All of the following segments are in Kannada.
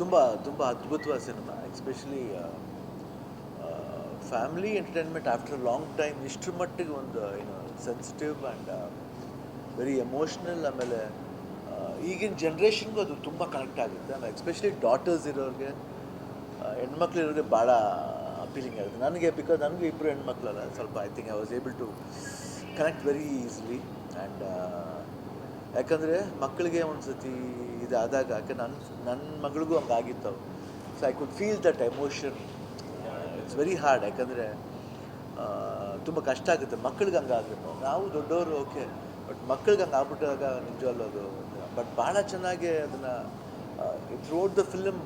ತುಂಬ ತುಂಬ ಅದ್ಭುತವಾದ cinema. Especially family entertainment after long time ಇಷ್ಟರ ಮಟ್ಟಿಗೆ ಒಂದು ಏನು ಸೆನ್ಸಿಟಿವ್ ಆ್ಯಂಡ್ ವೆರಿ ಎಮೋಷ್ನಲ್ ಆಮೇಲೆ ಈಗಿನ ಜನ್ರೇಷನ್ಗೂ ಅದು ತುಂಬ ಕನೆಕ್ಟ್ ಆಗುತ್ತೆ. ಆಮೇಲೆ ಎಸ್ಪೆಷಲಿ ಡಾಟರ್ಸ್ ಇರೋರಿಗೆ ಹೆಣ್ಮಕ್ಳು ಇರೋರಿಗೆ ಭಾಳ ಅಪೀಲಿಂಗ್ ಆಗುತ್ತೆ. ನನಗೆ ಬಿಕಾಸ್ ನನಗೂ ಇಬ್ಬರು ಹೆಣ್ಮಕ್ಳಲ್ಲ, ಸ್ವಲ್ಪ I think I was able to connect very easily and ಯಾಕಂದರೆ ಮಕ್ಕಳಿಗೆ ಒಂದು ಸತಿ ಇದಾದಾಗ ಯಾಕೆ ನನ್ನ ನನ್ನ ಮಗಳಿಗೂ ಹಂಗಾಗಿತ್ತು so I could feel that emotion it's very hard ಯಾಕಂದರೆ ತುಂಬ ಕಷ್ಟ ಆಗುತ್ತೆ. ಮಕ್ಕಳಿಗೆ ಹಂಗಾಗುತ್ತೆ ನಾವು ದೊಡ್ಡವರು ಓಕೆ ಬಟ್ ಮಕ್ಕಳಿಗೆ ಹಂಗೆ ಆಗ್ಬಿಟ್ಟಾಗ ನಿಜವಲ್ಲೂ ಅದು. ಬಟ್ ಭಾಳ ಚೆನ್ನಾಗಿ ಅದನ್ನು ಥ್ರೂಔಟ್ ದ ಫಿಲಮ್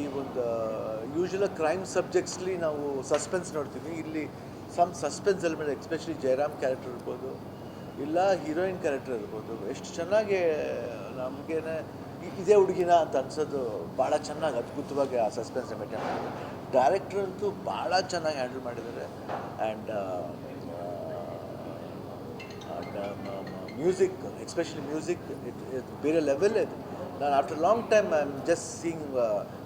ಈ ಒಂದು ಯೂಶಲ ಕ್ರೈಮ್ ಸಬ್ಜೆಕ್ಟ್ಸ್ಲಿ ನಾವು ಸಸ್ಪೆನ್ಸ್ ನೋಡ್ತೀವಿ. ಇಲ್ಲಿ some suspense element especially Jayaram character ಇರ್ಬೋದು. ಇಲ್ಲ ಹೀರೋಯಿನ್ ಕ್ಯಾರೆಕ್ಟರ್ ಇರ್ಬೋದು. ಎಷ್ಟು ಚೆನ್ನಾಗಿ, ನಮಗೇನೆ ಇದೇ ಹುಡುಗಿನ ಅಂತ ಅನ್ಸೋದು ಭಾಳ ಚೆನ್ನಾಗಿ, ಅದ್ಭುತವಾಗಿ ಆ ಸಸ್ಪೆನ್ಸ್ ಮೇಂಟೈನ್ ಮಾಡಿದ್ದಾರೆ ಡೈರೆಕ್ಟರ್ ಅಂತೂ ಭಾಳ ಚೆನ್ನಾಗಿ ಹ್ಯಾಂಡಲ್ ಮಾಡಿದ್ದಾರೆ. And music especially music it ಬೇರೆ ಲೆವೆಲ್ ಇದು. ನಾನು after long time I am just seeing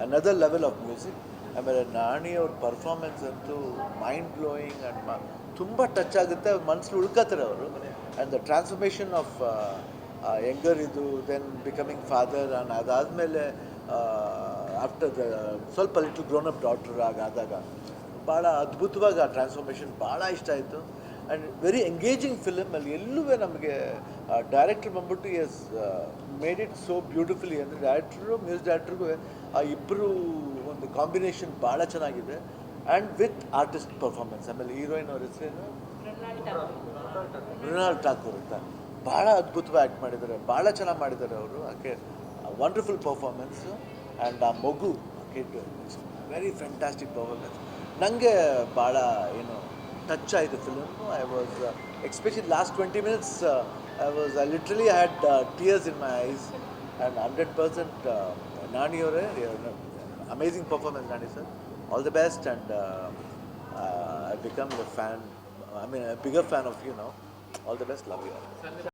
another level of music ಆಮೇಲೆ ನಾಣಿ ಅವ್ರ ಪರ್ಫಾರ್ಮೆನ್ಸ್ ಅಂತೂ ಮೈಂಡ್ ಬ್ಲೋಯಿಂಗ್ ಆ್ಯಂಡ್ ತುಂಬ ಟಚ್ ಆಗುತ್ತೆ. ಅವ್ರ ಮನಸ್ಸಲ್ಲಿ ಉಳ್ಕೋತಾರೆ ಅವರು. And the transformation of younger ಇದು ದೆನ್ ಬಿಕಮಿಂಗ್ ಫಾದರ್ ಆ್ಯಂಡ್ ಅದಾದಮೇಲೆ ಆಫ್ಟರ್ ದ ಸ್ವಲ್ಪ ಲಿಟ್ಲ್ ಗ್ರೋನ್ ಅಪ್ ಡಾಕ್ಟರ್ ಆಗ ಆದಾಗ ಭಾಳ ಅದ್ಭುತವಾಗಿ ಆ ಟ್ರಾನ್ಸ್ಫಾರ್ಮೇಷನ್ ಭಾಳ ಇಷ್ಟ ಆಯಿತು. ಆ್ಯಂಡ್ ವೆರಿ ಎಂಗೇಜಿಂಗ್ ಫಿಲಮ್ ಅಲ್ಲಿ ಎಲ್ಲೂ ನಮಗೆ ಡೈರೆಕ್ಟರ್ ಬಂದ್ಬಿಟ್ಟು yes made it so beautifully ಅಂದರೆ ಡೈರೆಕ್ಟ್ರು ಮ್ಯೂಸಿಕ್ ಡೈರೆಕ್ಟ್ರಿಗೂ ಆ ಇಬ್ಬರು ಒಂದು ಕಾಂಬಿನೇಷನ್ ಭಾಳ ಚೆನ್ನಾಗಿದೆ. ಆ್ಯಂಡ್ ವಿತ್ ಆರ್ಟಿಸ್ಟ್ ಪರ್ಫಾರ್ಮೆನ್ಸ್ ಆಮೇಲೆ ಹೀರೋಯಿನ್ ಅವ್ರ ಹೆಸರೇನು? ಮೃಣಾಲ್ ಠಾಕೂರ್ ಅಂತ. ಭಾಳ ಅದ್ಭುತವಾಗಿ ಆ್ಯಕ್ಟ್ ಮಾಡಿದ್ದಾರೆ. ಭಾಳ ಚೆನ್ನಾಗಿ ಮಾಡಿದ್ದಾರೆ ಅವರು. ಆಕೆ ವಂಡರ್ಫುಲ್ ಪರ್ಫಾರ್ಮೆನ್ಸು ಆ್ಯಂಡ್ ಆ ಮಗು ಕಿಡ್ ವೆರಿ ಫ್ಯಾಂಟಾಸ್ಟಿಕ್ ಪರ್ಫಾರ್ಮೆನ್ಸ್ ನನಗೆ ಭಾಳ ಏನು ಟಚ್ ಆಯಿತು film I was especially last twenty minutes I was I literally had tears in my eyes and hundred percent ನಾಣಿಯವರೇ amazing performance Nani sir all the best and I become the fan I mean bigger fan of you know all the best love you